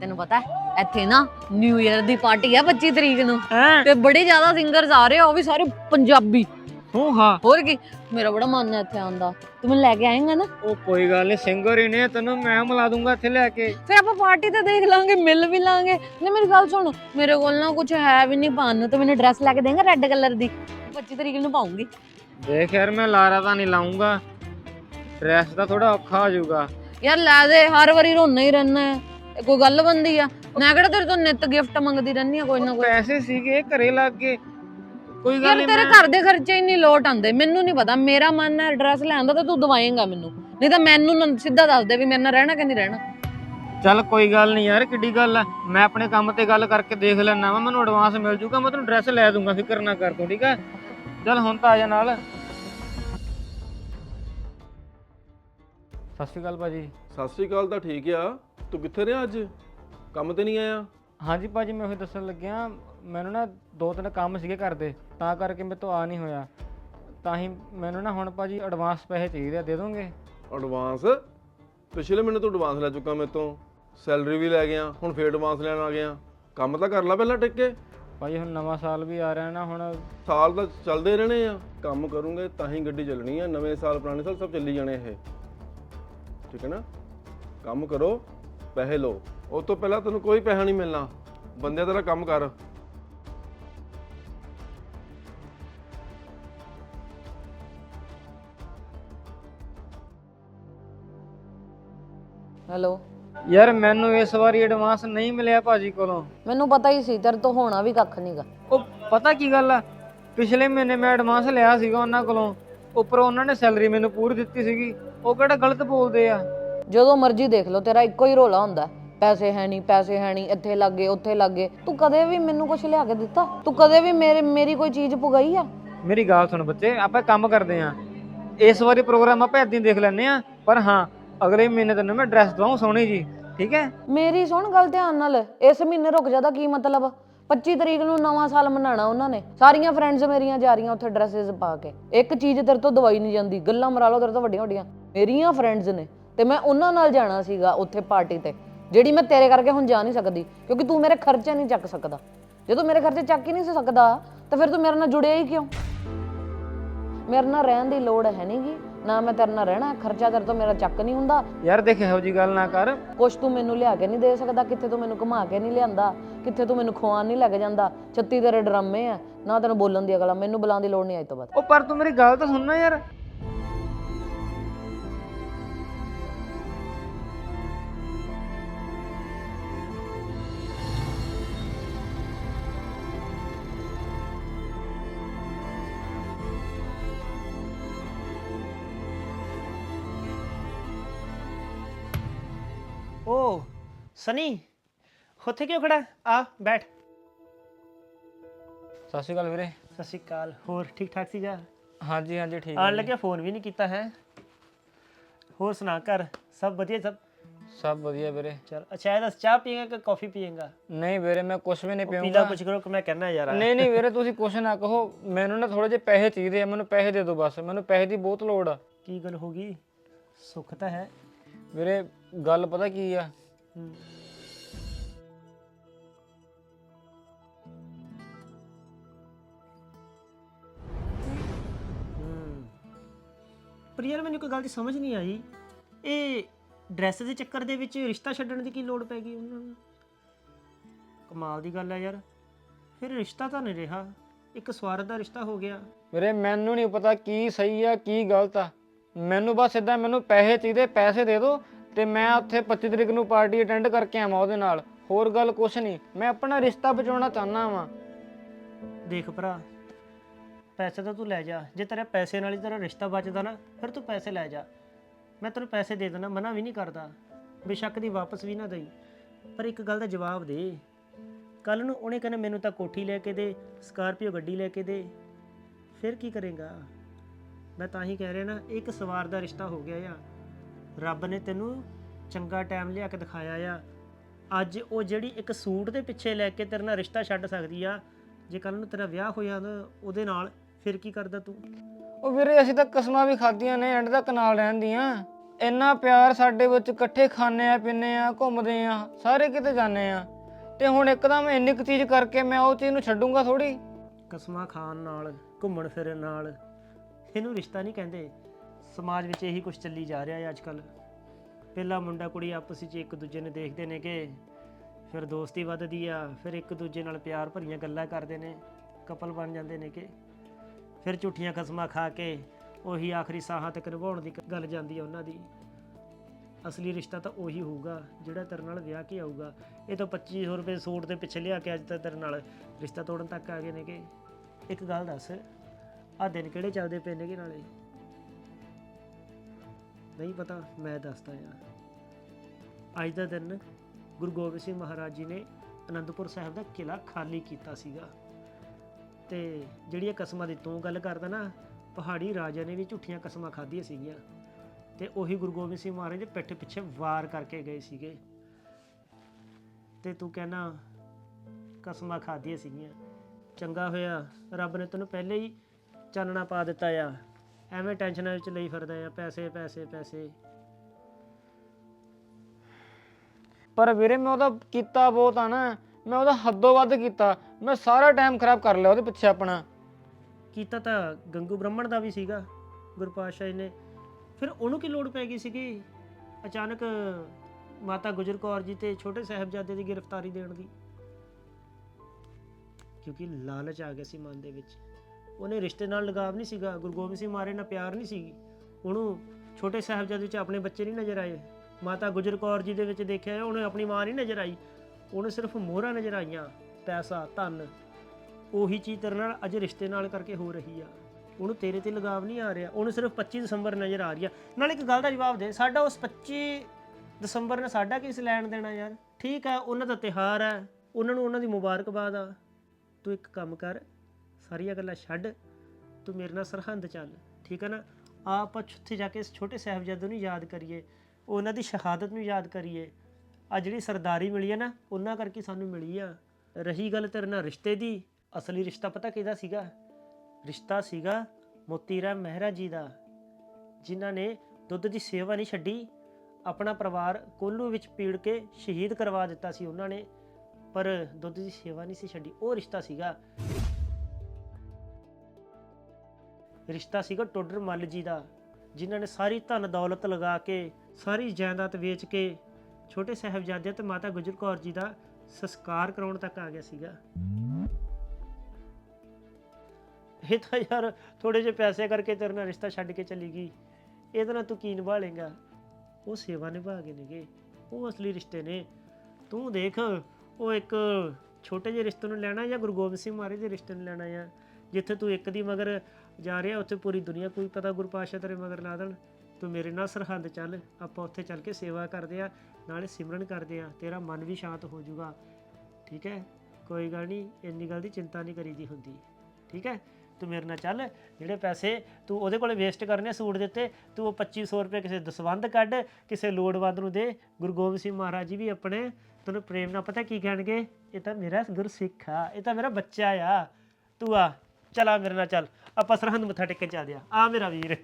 ਤੈਨੂੰ ਪਤਾ ਹੈ, ਇੱਥੇ ਨਾ ਨਿਊ ਇਅਰ ਦੀ ਪਾਰਟੀ ਆ 25 ਤਰੀਕ ਨੂੰ। ਹੈ? ਤੇ ਬੜੇ ਜ਼ਿਆਦਾ ਸਿੰਗਰਸ ਆ ਰਹੇ ਆ ਉਹ ਵੀ ਸਾਰੇ ਪੰਜਾਬੀ। ਤੂੰ ਹਾਂ। ਹੋਰ ਕੀ? ਮੇਰਾ ਬੜਾ ਮਨ ਹੈ ਇੱਥੇ ਆਉਣ ਦਾ। ਤੂੰ ਮੈਨੂੰ ਲੈ ਕੇ ਆਏਂਗਾ ਨਾ? ਉਹ ਕੋਈ ਗੱਲ ਨਹੀਂ ਸਿੰਗਰ ਹੀ ਨੇ ਤੈਨੂੰ ਮੈਂ ਮਿਲਾ ਦੂੰਗਾ ਇੱਥੇ ਲੈ ਕੇ। ਫਿਰ ਆਪਾਂ ਪਾਰਟੀ ਤੇ ਦੇਖ ਲਾਂਗੇ ਮਿਲ ਵੀ ਲਾਂਗੇ। ਨਹੀਂ ਮੇਰੀ ਗੱਲ ਸੁਣ ਮੇਰੇ ਕੋਲ ਨਾ ਕੁਝ ਹੈ ਵੀ ਨਹੀਂ ਪਾਉਣ ਨੂੰ ਤੇ ਮੈਨੂੰ ਡਰੈਸ ਲੈ ਕੇ ਦੇਂਗਾ ਰੈੱਡ ਕਲਰ ਦੀ? 25 ਤਰੀਕ ਨੂੰ ਪਾਉਂਗੀ। ਦੇਖ ਯਾਰ ਮੈਂ ਲਾਰਾ ਤਾਂ ਨਹੀਂ ਲਾਉਂਗਾ। ਡਰੈਸ ਦਾ ਥੋੜਾ ਔਖਾ ਹੋ ਜਾਊਗਾ। ਯਾਰ ਲੈ ਦੇ ਹਰ ਵਾਰੀ ਰੋਣਾ ਹੀ ਰਹਿਣਾ ਹੈ। ਇਹ ਕੋਈ ਗੱਲ ਬੰਦੀ ਆ? ਮੈਂ ਕਿਹੜਾ ਤੇਰੇ ਤੋਂ ਨਿੱਤ ਗਿਫਟ ਮੰਗਦੀ ਰਹਿੰਦੀ ਆ ਕੋਈ ਨਾ ਕੋਈ? ਪੈਸੇ ਸੀਗੇ ਘਰੇ ਲੱਗ ਗਏ। ਕੋਈ ਗੱਲ ਯਾਰ ਨਹੀਂ ਤੇਰੇ ਘਰ ਦੇ ਖਰਚੇ ਨਹੀਂ ਲੋਟ ਆਉਂਦੇ ਮੈਨੂੰ ਨਹੀਂ ਪਤਾ। ਮੇਰਾ ਮਨ ਹੈ ਡਰੈਸ ਲੈਣ ਦਾ ਤਾਂ ਤੂੰ ਦਵਾਏਂਗਾ ਮੈਨੂੰ। ਨਹੀਂ ਤਾਂ ਮੈਨੂੰ ਨਾ ਸਿੱਧਾ ਦੱਸ ਦੇ ਵੀ ਮੇਰੇ ਨਾਲ ਰਹਿਣਾ ਕਿ ਨਹੀਂ ਰਹਿਣਾ। ਚੱਲ ਕੋਈ ਗੱਲ ਨਹੀਂ ਯਾਰ ਕਿੱਡੀ ਗੱਲ ਆ। ਮੈਂ ਆਪਣੇ ਕੰਮ ਤੇ ਗੱਲ ਕਰਕੇ ਦੇਖ ਲੈਣਾ ਵਾ ਮੈਨੂੰ ਐਡਵਾਂਸ ਮਿਲ ਜੂਗਾ ਮੈਂ ਤੈਨੂੰ ਡਰੈਸ ਲੈ ਦੂੰਗਾ ਫਿਕਰ ਨਾ ਕਰ ਤੂੰ ਠੀਕ ਆ? ਚੱਲ ਹੁਣ ਤਾਂ ਆ ਜਾ ਨਾਲ। ਸਤਿ ਸ਼੍ਰੀ ਅਕਾਲ ਭਾਜੀ। ਸਤਿ ਸ੍ਰੀ ਅਕਾਲ ਤਾਂ ਠੀਕ ਆ। ਤੂੰ ਕਿੱਥੇ ਰਿਹਾ ਅੱਜ? ਕੰਮ ਤੇ ਨਹੀਂ ਆਇਆ? ਹਾਂਜੀ ਭਾਜੀ ਮੈਂ ਉਹੀ ਦੱਸਣ ਲੱਗਿਆ। ਮੈਨੂੰ ਨਾ ਦੋ ਤਿੰਨ ਕੰਮ ਸੀਗੇ ਘਰ ਦੇ ਤਾਂ ਕਰਕੇ ਮੇਰੇ ਤੋਂ ਆ ਨਹੀਂ ਹੋਇਆ। ਤਾਂ ਹੀ ਮੈਨੂੰ ਨਾ ਹੁਣ ਭਾਜੀ ਐਡਵਾਂਸ ਪੈਸੇ ਚਾਹੀਦੇ ਆ ਦੇ ਦੋਗੇ? ਐਡਵਾਂਸ ਪਿਛਲੇ ਮਹੀਨੇ ਤੂੰ ਐਡਵਾਂਸ ਲੈ ਚੁੱਕਾ ਮੇਰੇ ਤੋਂ। ਸੈਲਰੀ ਵੀ ਲੈ ਗਿਆ ਹੁਣ ਫੇਰ ਐਡਵਾਂਸ ਲੈਣ ਆ ਗਿਆ। ਕੰਮ ਤਾਂ ਕਰ ਲੈ ਪਹਿਲਾਂ ਟਿਕ। ਕੇ ਭਾਜੀ ਹੁਣ ਨਵਾਂ ਸਾਲ ਵੀ ਆ ਰਿਹਾ ਨਾ ਹੁਣ ਸਾਲ ਤਾਂ ਚੱਲਦੇ ਰਹਿਣੇ ਆ। ਕੰਮ ਕਰੂੰਗੇ ਤਾਂ ਹੀ ਗੱਡੀ ਚੱਲਣੀ ਆ। ਨਵੇਂ ਸਾਲ ਪੁਰਾਣੇ ਸਾਲ ਸਭ ਚੱਲੀ ਜਾਣੇ ਇਹ। ਠੀਕ ਹੈ ਨਾ? ਕੰਮ ਕਰੋ ਪੈਸੇ ਲਓ। ਉਹ ਤੋਂ ਪਹਿਲਾਂ ਤੈਨੂੰ ਕੋਈ ਪੈਸਾ ਨਹੀਂ ਮਿਲਣਾ। ਬੰਦੇ ਤੇਰਾ ਕੰਮ ਕਰ। ਹੈਲੋ। ਯਾਰ ਮੈਨੂੰ ਇਸ ਵਾਰੀ ਐਡਵਾਂਸ ਨਹੀਂ ਮਿਲਿਆ ਭਾਜੀ ਕੋਲੋਂ। ਮੈਨੂੰ ਪਤਾ ਹੀ ਸੀ ਤੇਰੇ ਤੋਂ ਹੋਣਾ ਵੀ ਕੱਖ ਨਹੀਂਗਾ ਉਹ ਪਤਾ ਕੀ ਗੱਲ ਆ? ਪਿਛਲੇ ਮਹੀਨੇ ਮੈਂ ਐਡਵਾਂਸ ਲਿਆ ਸੀਗਾ ਉਹਨਾਂ ਕੋਲੋਂ। ਉੱਪਰ ਉਹਨਾਂ ਨੇ ਸੈਲਰੀ ਮੈਨੂੰ ਪੂਰੀ ਦਿੱਤੀ ਸੀਗੀ। ਉਹ ਕਿਹੜਾ ਗਲਤ ਬੋਲਦੇ ਆ? ਜਦੋਂ ਮਰਜ਼ੀ ਦੇਖ ਲਓ ਤੇਰਾ ਇੱਕੋ ਹੀ ਰੋਲਾ ਹੁੰਦਾ ਹੈ। ਪੈਸੇ ਹੈ ਨਹੀਂ ਪੈਸੇ ਹੈ ਨਹੀਂ ਇੱਥੇ ਲੱਗੇ ਉੱਥੇ ਲੱਗੇ। ਤੂੰ ਕਦੇ ਵੀ ਮੈਨੂੰ ਕੁਝ ਲਿਆ ਕੇ ਦਿੱਤਾ? ਤੂੰ ਕਦੇ ਵੀ ਮੇਰੇ ਮੇਰੀ ਕੋਈ ਚੀਜ਼ ਪੁਗਾਈ ਆ? ਮੇਰੀ ਗੱਲ ਸੁਣ ਬੱਚੇ ਆਪਾਂ ਕੰਮ ਕਰਦੇ ਆ ਇਸ ਵਾਰੀ ਪ੍ਰੋਗਰਾਮ ਆਪਾਂ ਏਦਾਂ ਹੀ ਦੇਖ ਲੈਂਦੇ ਆ ਪਰ ਹਾਂ ਅਗਲੇ ਮਹੀਨੇ ਤੈਨੂੰ ਮੈਂ ਡਰੈਸ ਦਵਾਉਂ ਸੋਹਣੀ ਜੀ ਠੀਕ ਹੈ? ਮੇਰੀ ਸੁਣ ਗੱਲ ਧਿਆਨ ਨਾਲ। ਇਸ ਮਹੀਨੇ ਰੁਕ ਜਾਦਾ ਕੀ ਮਤਲਬ? 25 ਤਰੀਕ ਨੂੰ ਨਵਾਂ ਸਾਲ ਮਨਾਣਾ ਉਹਨਾਂ ਨੇ। ਸਾਰੀਆਂ ਫਰੈਂਡਸ ਮੇਰੀਆਂ ਜਾ ਰਹੀਆਂ ਉੱਥੇ ਡਰੈਸਸ ਪਾ ਕੇ। ਇੱਕ ਚੀਜ਼ ਤੇਰੇ ਤੋਂ ਦਵਾਈ ਨਹੀਂ ਜਾਂਦੀ। ਗੱਲਾਂ ਮਰਾ ਲਓ ਤੇਰੇ ਤੋਂ ਵੱਡੀਆਂ ਵੱਡੀਆਂ ਮੇਰੀਆਂ ਫਰੈਂਡਸ ਨੇ। ਤੇ ਮੈਂ ਉਹਨਾਂ ਨਾਲ ਜਾਣਾ ਸੀਗਾ ਉੱਥੇ ਪਾਰਟੀ ਤੇ ਜਿਹੜੀ ਮੈਂ ਤੇਰੇ ਕਰਕੇ ਹੁਣ ਜਾ ਨਹੀਂ ਸਕਦੀ ਕਿਉਂਕਿ ਤੂੰ ਮੇਰੇ ਖਰਚੇ ਨਹੀਂ ਚੱਕ ਸਕਦਾ। ਜਦੋਂ ਮੇਰੇ ਖਰਚੇ ਚੱਕ ਹੀ ਨਹੀਂ ਸਕਦਾ ਤਾਂ ਫਿਰ ਤੂੰ ਮੇਰੇ ਨਾਲ ਜੁੜਿਆ ਹੀ ਕਿਉਂ? ਮੇਰੇ ਨਾਲ ਰਹਿਣ ਦੀ ਲੋੜ ਹੈ ਨਹੀਂਗੀ ਨਾ ਮੈਂ ਤੇਰੇ ਨਾਲ ਰਹਿਣਾ ਖਰਚਾ ਤੇਰੇ ਤੋਂ ਮੇਰਾ ਚੱਕ ਨਹੀਂ ਹੁੰਦਾ। ਯਾਰ ਦੇਖ ਇਹੋ ਜੀ ਗੱਲ ਨਾ ਕਰ। ਕੁਛ ਤੂੰ ਮੈਨੂੰ ਲਿਆ ਕੇ ਨਹੀਂ ਦੇ ਸਕਦਾ ਕਿੱਥੇ ਤੂੰ ਮੈਨੂੰ ਘੁਮਾ ਕੇ ਨਹੀਂ ਲਿਆਂਦਾ ਕਿੱਥੇ ਤੂੰ ਮੈਨੂੰ ਖਵਾਉਣ ਨਹੀਂ ਲੈ ਕੇ ਜਾਂਦਾ। ਛੱਤੀ ਤੇਰੇ ਡਰਾਮੇ ਆ ਨਾ ਤੈਨੂੰ ਬੋਲਣ ਦੀ ਅਕਲ ਆ ਮੈਨੂੰ ਬੁਲਾਉਣ ਦੀ ਲੋੜ ਨਹੀਂ ਅੱਜ ਤੋਂ ਬਾਅਦ। ਉਹ ਪਰ ਤੂੰ ਮੇਰੀ ਗੱਲ ਤਾਂ ਸੁਣਨਾ ਯਾਰ। ਓ ਸਨੀ ਉੱਥੇ ਕਿਉਂ ਖੜਾ? ਆ ਬੈਠ। ਸਤਿ ਸ਼੍ਰੀ ਅਕਾਲ ਵੀਰੇ। ਸਤਿ ਸ਼੍ਰੀ ਅਕਾਲ। ਹੋਰ ਠੀਕ ਠਾਕ ਸੀ ਜਾ? ਹਾਂਜੀ ਹਾਂਜੀ ਠੀਕ ਆਣ ਲੱਗਿਆ ਫੋਨ ਵੀ ਨਹੀਂ ਕੀਤਾ ਹੈ? ਹੋਰ ਸੁਣਾ ਘਰ? ਸਭ ਵਧੀਆ ਸਭ? ਸਭ ਵਧੀਆ ਵੀਰੇ। ਚਲ ਅੱਛਾ ਇਹ ਦੱਸ ਚਾਹ ਪੀਏਗਾ ਕਿ ਕਾਫੀ ਪੀਏਗਾ? ਨਹੀਂ ਵੀਰੇ ਮੈਂ ਕੁਝ ਵੀ ਨਹੀਂ ਪੀਲਾ ਪੀਊਂਗਾ। ਕੁਝ ਕਰੋ ਕਿ ਮੈਂ ਕਹਿਣਾ ਯਾਰ ਨਹੀਂ ਨਹੀਂ ਵੀਰੇ ਤੁਸੀਂ ਕੁਛ ਨਾ ਕਹੋ। ਮੈਨੂੰ ਨਾ ਥੋੜੇ ਜਿਹੇ ਪੈਸੇ ਚਾਹੀਦੇ ਆ ਮੈਨੂੰ ਪੈਸੇ ਦੇ ਦਿਓ ਬਸ। ਮੈਨੂੰ ਪੈਸੇ ਦੀ ਬਹੁਤ ਲੋੜ ਆ। ਕੀ ਗੱਲ ਹੋ ਗਈ? ਸੁੱਖ ਤਾਂ ਹੈ। ਵੀਰੇ ਗੱਲ ਪਤਾ ਕੀ ਆ। ਪਰ ਯਾਰ ਮੈਨੂੰ ਕੋਈ ਗੱਲ ਦੀ ਸਮਝ ਨਹੀਂ ਆਈ। ਇਹ ਡਰੈਸ ਦੇ ਚੱਕਰ ਦੇ ਵਿੱਚ ਰਿਸ਼ਤਾ ਛੱਡਣ ਦੀ ਕੀ ਲੋੜ ਪੈ ਗਈ ਉਹਨਾਂ ਨੂੰ? ਕਮਾਲ ਦੀ ਗੱਲ ਹੈ ਯਾਰ। ਫਿਰ ਰਿਸ਼ਤਾ ਤਾਂ ਨਹੀਂ ਰਿਹਾ। ਇੱਕ ਸਵਾਰਥ ਦਾ ਰਿਸ਼ਤਾ ਹੋ ਗਿਆ। ਵੀਰੇ ਮੈਨੂੰ ਨਹੀਂ ਪਤਾ ਕੀ ਸਹੀ ਆ ਕੀ ਗਲਤ ਆ। ਮੈਨੂੰ ਬਸ ਇਦਾਂ ਮੈਨੂੰ ਪੈਸੇ ਚਾਹੀਦੇ ਪੈਸੇ ਦੇ ਦਿਓ। ਤੇ ਮੈਂ ਉੱਥੇ 25 ਤਰੀਕ ਨੂੰ ਪਾਰਟੀ ਅਟੈਂਡ ਕਰਕੇ ਆਵਾਂ ਉਹਦੇ ਨਾਲ। ਹੋਰ ਗੱਲ ਕੁਛ ਨਹੀਂ। ਮੈਂ ਆਪਣਾ ਰਿਸ਼ਤਾ ਬਚਾਉਣਾ ਚਾਹੁੰਦਾ ਵਾਂ। ਦੇਖ ਭਰਾ, ਪੈਸੇ ਤਾਂ ਤੂੰ ਲੈ ਜਾ। ਜੇ ਤੇਰੇ ਪੈਸੇ ਨਾਲ ਹੀ ਤੇਰਾ ਰਿਸ਼ਤਾ ਬਚਦਾ ਨਾ, ਫਿਰ ਤੂੰ ਪੈਸੇ ਲੈ ਜਾ। ਮੈਂ ਤੈਨੂੰ ਪੈਸੇ ਦੇ ਦੇਣਾ ਮਨਾ ਵੀ ਨਹੀਂ ਕਰਦਾ। ਬੇਸ਼ੱਕ ਦੀ ਵਾਪਸ ਵੀ ਨਾ ਦੇਈ। ਪਰ ਇੱਕ ਗੱਲ ਦਾ ਜਵਾਬ ਦੇ। ਕੱਲ ਨੂੰ ਉਹਨੇ ਕਹਿੰਦਾ ਮੈਨੂੰ ਤਾਂ ਕੋਠੀ ਲੈ ਕੇ ਦੇ, ਸਕਾਰਪੀਓ ਗੱਡੀ ਲੈ ਕੇ ਦੇ। ਫਿਰ ਕੀ ਕਰੇਗਾ? ਮੈਂ ਤਾਂ ਹੀ ਕਹਿ ਰਿਹਾ ਨਾ, ਇੱਕ ਸਵਾਰ ਦਾ ਰਿਸ਼ਤਾ ਹੋ ਗਿਆ ਆ। ਰੱਬ ਨੇ ਤੈਨੂੰ ਚੰਗਾ ਟਾਈਮ ਲਿਆ ਕੇ ਦਿਖਾਇਆ ਆ। ਅੱਜ ਉਹ ਜਿਹੜੀ ਇੱਕ ਸੂਟ ਦੇ ਪਿੱਛੇ ਲੈ ਕੇ ਤੇਰੇ ਨਾਲ ਰਿਸ਼ਤਾ ਛੱਡ ਸਕਦੀ ਆ ਜੇ ਕੱਲ ਨੂੰ ਤੇਰਾ ਵਿਆਹ ਹੋ ਜਾਂਦਾ ਉਹਦੇ ਨਾਲ ਫਿਰ ਕੀ ਕਰਦਾ ਤੂੰ? ਉਹ ਵੀਰੇ ਅਸੀਂ ਤਾਂ ਕਸਮਾਂ ਵੀ ਖਾਧੀਆਂ ਨੇ ਐਂਡ ਤੱਕ ਨਾਲ ਰਹਿਣ ਦੀਆਂ ਇੰਨਾ ਪਿਆਰ ਸਾਡੇ ਵਿੱਚ ਇਕੱਠੇ ਖਾਂਦੇ ਆ ਪੀਂਦੇ ਆ ਘੁੰਮਦੇ ਆ ਸਾਰੇ ਕਿਤੇ ਜਾਂਦੇ ਆ। ਤੇ ਹੁਣ ਇੱਕਦਮ ਇੰਨੀ ਕੁ ਚੀਜ਼ ਕਰਕੇ ਮੈਂ ਉਹ ਚੀਜ਼ ਨੂੰ ਛੱਡੂੰਗਾ ਥੋੜੀ ਕਸਮਾਂ ਖਾਣ ਨਾਲ ਘੁੰਮਣ ਫਿਰਨ ਨਾਲ ਇਹਨੂੰ ਰਿਸ਼ਤਾ ਨਹੀਂ ਕਹਿੰਦੇ। ਸਮਾਜ ਵਿੱਚ ਇਹੀ ਕੁਝ ਚੱਲੀ ਜਾ ਰਿਹਾ ਹੈ ਅੱਜ ਕੱਲ ਪਹਿਲਾ ਮੁੰਡਾ ਕੁੜੀ ਆਪਸ ਵਿੱਚ ਇੱਕ ਦੂਜੇ ਨੂੰ ਦੇਖਦੇ ਨੇ ਕਿ ਫਿਰ ਦੋਸਤੀ ਵੱਧਦੀ ਆ, ਫਿਰ ਇੱਕ ਦੂਜੇ ਨਾਲ ਪਿਆਰ ਭਰੀਆਂ ਗੱਲਾਂ ਕਰਦੇ ਨੇ, ਕਪਲ ਬਣ ਜਾਂਦੇ ਨੇ ਕਿ ਫਿਰ ਝੂਠੀਆਂ ਕਸਮਾਂ ਖਾ ਕੇ ਉਹੀ ਆਖਰੀ ਸਾਹਾਂ ਤੱਕ ਨਿਭਾਉਣ ਦੀ ਗੱਲ ਜਾਂਦੀ ਆ ਉਹਨਾਂ ਦੀ। ਅਸਲੀ ਰਿਸ਼ਤਾ ਤਾਂ ਉਹੀ ਹੋਊਗਾ ਜਿਹੜਾ ਤੇਰੇ ਨਾਲ ਵਿਆਹ ਕੇ ਆਊਗਾ। ਇਹ ਤਾਂ 2500 ਰੁਪਏ ਸੂਟ ਦੇ ਪਿੱਛੇ ਲਿਆ ਕੇ ਅੱਜ ਤਾਂ ਤੇਰੇ ਨਾਲ ਰਿਸ਼ਤਾ ਤੋੜਨ ਤੱਕ ਆ ਗਏ ਨੇ ਕਿ। ਇੱਕ ਗੱਲ ਦੱਸ ਆ ਦਿਨ ਕਿਹੜੇ ਚੱਲਦੇ ਪਏ ਨੇਗੇ ਨਾਲੇ? ਨਹੀਂ ਪਤਾ, ਮੈਂ ਦੱਸਦਾ ਯਾਰ ਅੱਜ ਦਾ ਦਿਨ ਗੁਰੂ ਗੋਬਿੰਦ ਸਿੰਘ ਮਹਾਰਾਜ ਜੀ ਨੇ ਅਨੰਦਪੁਰ ਸਾਹਿਬ ਦਾ ਕਿਲਾ ਖਾਲੀ ਕੀਤਾ ਸੀਗਾ। ਤੇ ਜਿਹੜੀਆਂ ਕਸਮਾਂ ਦੀ ਤੂੰ ਗੱਲ ਕਰਦਾ ਨਾ, ਪਹਾੜੀ ਰਾਜਾ ਨੇ ਵੀ ਝੂਠੀਆਂ ਕਸਮਾਂ ਖਾਧੀਆਂ ਸੀਗੀਆਂ। ਤੇ ਉਹੀ ਗੁਰੂ ਗੋਬਿੰਦ ਸਿੰਘ ਮਹਾਰਾਜ ਦੇ ਪਿੱਠ ਪਿੱਛੇ ਵਾਰ ਕਰਕੇ ਗਏ ਸੀਗੇ। ਤੇ ਤੂੰ ਕਹਿਣਾ, ਕਸਮਾਂ ਖਾਧੀਆਂ ਸੀਗੀਆਂ। ਚੰਗਾ ਹੋਇਆ, ਰੱਬ ਨੇ ਤੈਨੂੰ ਪਹਿਲੇ ਹੀ ਚਾਨਣਾ ਪਾ ਦਿੱਤਾ ਆ। ਐਵੇਂ ਟੈਨਸ਼ਨਾਂ ਵਿੱਚ ਲਈ ਫਿਰਦਾ ਆ ਪੈਸੇ ਪੈਸੇ ਪੈਸੇ। ਪਰ ਵੀਰੇ ਮੈਂ ਉਹਦਾ ਕੀਤਾ ਬਹੁਤ ਆ ਨਾ ਮੈਂ ਉਹਦਾ ਹੱਦੋਂ ਵੱਧ ਕੀਤਾ ਮੈਂ ਸਾਰਾ ਟਾਈਮ ਖਰਾਬ ਕਰ ਲਿਆ ਉਹਦੇ ਪਿੱਛੇ ਆਪਣਾ। ਕੀਤਾ ਤਾਂ ਗੰਗੂ ਬ੍ਰਾਹਮਣ ਦਾ ਵੀ ਸੀਗਾ ਗੁਰਪਾਤਸ਼ਾਹ ਜੀ ਨੇ। ਫਿਰ ਉਹਨੂੰ ਕੀ ਲੋੜ ਪੈ ਗਈ ਸੀਗੀ? ਅਚਾਨਕ ਮਾਤਾ ਗੁਜਰ ਕੌਰ ਜੀ ਤੇ ਛੋਟੇ ਸਾਹਿਬਜ਼ਾਦੇ ਦੀ ਗ੍ਰਿਫਤਾਰੀ ਦੇਣ ਦੀ। ਕਿਉਂਕਿ ਲਾਲਚ ਆ ਗਿਆ ਸੀ ਮਨ ਦੇ ਵਿੱਚ। ਉਹਨੇ ਰਿਸ਼ਤੇ ਨਾਲ ਲਗਾਵ ਨਹੀਂ ਸੀਗਾ, ਗੁਰੂ ਗੋਬਿੰਦ ਸਿੰਘ ਮਾਰੇ ਨਾਲ ਪਿਆਰ ਨਹੀਂ ਸੀ ਉਹਨੂੰ ਛੋਟੇ ਸਾਹਿਬਜ਼ਾਦੇ ਵਿੱਚ ਆਪਣੇ ਬੱਚੇ ਨਹੀਂ ਨਜ਼ਰ ਆਏ। ਮਾਤਾ ਗੁਜਰ ਕੌਰ ਜੀ ਦੇ ਵਿੱਚ ਦੇਖਿਆ ਉਹਨੂੰ ਆਪਣੀ ਮਾਂ ਨਹੀਂ ਨਜ਼ਰ ਆਈ। ਉਹਨੂੰ ਸਿਰਫ ਮੋਹਰਾਂ ਨਜ਼ਰ ਆਈਆਂ, ਪੈਸਾ, ਧਨ। ਉਹੀ ਚੀਜ਼ ਤੇਰੇ ਨਾਲ ਅੱਜ ਰਿਸ਼ਤੇ ਨਾਲ ਕਰਕੇ ਹੋ ਰਹੀ ਆ। ਉਹਨੂੰ ਤੇਰੇ ਤੇ ਲਗਾਵ ਨਹੀਂ ਆ ਰਿਹਾ। ਉਹਨੂੰ ਸਿਰਫ 25 ਦਸੰਬਰ ਨਜ਼ਰ ਆ ਰਹੀ ਆ। ਨਾਲ ਇੱਕ ਗੱਲ ਦਾ ਜਵਾਬ ਦੇ, ਸਾਡਾ ਉਸ 25 ਦਸੰਬਰ ਨਾਲ ਸਾਡਾ ਕਿਸ ਲੈਣ ਦੇਣਾ ਯਾਰ? ਠੀਕ ਆ, ਉਹਨਾਂ ਦਾ ਤਿਹਾਰ ਹੈ ਉਹਨਾਂ ਨੂੰ ਉਹਨਾਂ ਦੀ ਮੁਬਾਰਕਬਾਦ ਆ। ਤੂੰ ਇੱਕ ਕੰਮ ਕਰ ਸਾਰੀਆਂ ਗੱਲਾਂ ਛੱਡ, ਤੂੰ ਮੇਰੇ ਨਾਲ ਸਰਹੰਦ ਚੱਲ, ਠੀਕ ਹੈ ਨਾ? ਆ ਆਪਾਂ ਉੱਥੇ ਜਾ ਕੇ ਇਸ ਛੋਟੇ ਸਾਹਿਬਜ਼ਾਦੇ ਨੂੰ ਯਾਦ ਕਰੀਏ, ਉਹਨਾਂ ਦੀ ਸ਼ਹਾਦਤ ਨੂੰ ਯਾਦ ਕਰੀਏ। ਆ ਜਿਹੜੀ ਸਰਦਾਰੀ ਮਿਲੀ ਹੈ ਨਾ, ਉਹਨਾਂ ਕਰਕੇ ਸਾਨੂੰ ਮਿਲੀ ਆ। ਰਹੀ ਗੱਲ ਤੇਰੇ ਨਾਲ ਰਿਸ਼ਤੇ ਦੀ, ਅਸਲੀ ਰਿਸ਼ਤਾ ਪਤਾ ਕਿਹਦਾ ਸੀਗਾ? ਰਿਸ਼ਤਾ ਸੀਗਾ ਮੋਤੀ ਰਾਮ ਮਹਿਰਾ ਜੀ ਦਾ, ਜਿਨ੍ਹਾਂ ਨੇ ਦੁੱਧ ਦੀ ਸੇਵਾ ਨਹੀਂ ਛੱਡੀ, ਆਪਣਾ ਪਰਿਵਾਰ ਕੋਲੂ ਵਿੱਚ ਪੀੜ ਕੇ ਸ਼ਹੀਦ ਕਰਵਾ ਦਿੱਤਾ ਸੀ ਉਹਨਾਂ ਨੇ, ਪਰ ਦੁੱਧ ਦੀ ਸੇਵਾ ਨਹੀਂ ਸੀ ਛੱਡੀ, ਉਹ ਰਿਸ਼ਤਾ ਸੀਗਾ। ਰਿਸ਼ਤਾ ਸੀਗਾ ਟੋਡਰ ਮੱਲ ਜੀ ਦਾ, ਜਿਨ੍ਹਾਂ ਨੇ ਸਾਰੀ ਧਨ ਦੌਲਤ ਲਗਾ ਕੇ, ਸਾਰੀ ਜਾਇਦਾਦ ਵੇਚ ਕੇ ਛੋਟੇ ਸਾਹਿਬਜ਼ਾਦੇ ਤੇ ਮਾਤਾ ਗੁਜਰ ਕੌਰ ਜੀ ਦਾ ਸੰਸਕਾਰ ਕਰਾਉਣ ਤੱਕ ਆ ਗਿਆ ਸੀਗਾ। ਇਹ ਤਾਂ ਯਾਰ ਥੋੜੇ ਜਿਹੇ ਪੈਸੇ ਕਰਕੇ ਤੇਰੇ ਨਾਲ ਰਿਸ਼ਤਾ ਛੱਡ ਕੇ ਚਲੀ ਗਈ। ਇਹਦੇ ਨਾਲ ਤੂੰ ਕੀ ਨਿਭਾ ਲੇਗਾ ਉਹ ਸੇਵਾ ਨਿਭਾ ਕੇ ਨੇਗੇ ਉਹ ਅਸਲੀ ਰਿਸ਼ਤੇ ਨੇ। ਤੂੰ ਦੇਖ, ਉਹ ਇੱਕ ਛੋਟੇ ਜਿਹੇ ਰਿਸ਼ਤੇ ਨੂੰ ਲੈਣਾ ਜਾਂ ਗੁਰੂ ਗੋਬਿੰਦ ਸਿੰਘ ਮਹਾਰਾਜ ਦੇ ਰਿਸ਼ਤੇ ਨੂੰ ਲੈਣਾ ਆ, ਜਿੱਥੇ ਤੂੰ ਇੱਕ ਦੀ ਮਗਰ ਜਾ ਰਿਹਾ, ਉੱਥੇ ਪੂਰੀ ਦੁਨੀਆ ਕੋਈ ਪਤਾ ਗੁਰੂ ਪਾਤਸ਼ਾਹ ਤੇਰੇ ਮਗਰ ਲਾ ਦੇਣ। ਤੂੰ ਮੇਰੇ ਨਾਲ ਸਰਹੰਦ ਚੱਲ, ਆਪਾਂ ਉੱਥੇ ਚੱਲ ਕੇ ਸੇਵਾ ਕਰਦੇ ਆ ਨਾਲੇ ਸਿਮਰਨ ਕਰਦੇ ਆ ਤੇਰਾ ਮਨ ਵੀ ਸ਼ਾਂਤ ਹੋ ਜਾਊਗਾ। ਠੀਕ ਹੈ? ਕੋਈ ਗੱਲ ਨਹੀਂ, ਇੰਨੀ ਗੱਲ ਦੀ ਚਿੰਤਾ ਨਹੀਂ ਕਰੀਦੀ ਹੁੰਦੀ। ਠੀਕ ਹੈ? ਤੂੰ ਮੇਰੇ ਨਾਲ ਚੱਲ, ਜਿਹੜੇ ਪੈਸੇ ਤੂੰ ਉਹਦੇ ਕੋਲੇ ਵੇਸਟ ਕਰਨੇ ਆ ਸੂਟ ਦਿੱਤੇ ਤੂੰ ਉਹ 2500 ਰੁਪਏ ਕਿਸੇ ਦਸਵੰਧ ਕੱਢ, ਕਿਸੇ ਲੋੜਵੰਦ ਨੂੰ ਦੇ। ਗੁਰੂ ਗੋਬਿੰਦ ਸਿੰਘ ਮਹਾਰਾਜ ਜੀ ਵੀ ਆਪਣੇ, ਤੈਨੂੰ ਪ੍ਰੇਮ ਨਾਲ ਪਤਾ ਕੀ ਕਹਿਣਗੇ? ਇਹ ਤਾਂ ਮੇਰਾ ਗੁਰਸਿੱਖ ਆ, ਇਹ ਤਾਂ ਮੇਰਾ ਬੱਚਾ ਆ। ਤੂੰ ਆ। ਚਲਾ ਮੇਰੇ ਨਾਲ ਚੱਲ। ਆਪਾਂ ਸਰਹੰਦ ਮੱਥਾ ਟੇਕਣ ਚੱਲਦੇ ਆ ਆ ਮੇਰਾ ਵੀਰ।